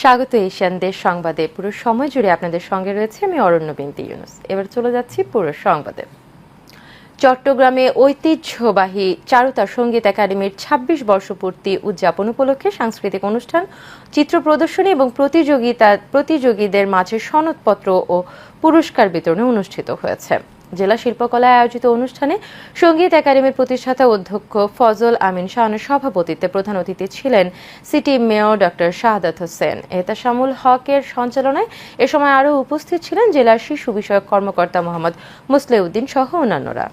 স্বাগত এশিয়ান দেশ সংবাদে। পুরো সময় জুড়ে আপনাদের সঙ্গে রয়েছে আমি অরণ্য বিনতি ইউনুস। এবার চলে যাচ্ছি পুরো সংবাদে। চট্টগ্রামে ঐতিহ্যবাহী চারুতা সংগীত একাডেমির ২৬ বর্ষপূর্তি উদযাপন উপলক্ষে সাংস্কৃতিক অনুষ্ঠান, চিত্র প্রদর্শনী এবং প্রতিযোগিতা প্রতিযোগীদের মাঝে সনদপত্র ও পুরস্কার বিতরণে অনুষ্ঠিত হয়েছে। জেলা শিল্পকলায় আয়োজিত অনুষ্ঠানে সংগীত একাডেমির প্রতিষ্ঠাতা অধ্যক্ষ ফজল আমিন শাহনের সভাপতিত্বে প্রধান অতিথি ছিলেন city mayor doctor Shahadat Hossain. এতা শামুল হকের সঞ্চালনায় এ সময় আরও উপস্থিত ছিলেন জেলার শিশু বিষয়ক কর্মকর্তা মোহাম্মদ মুসলেউদ্দিন সহ অন্যান্যরা।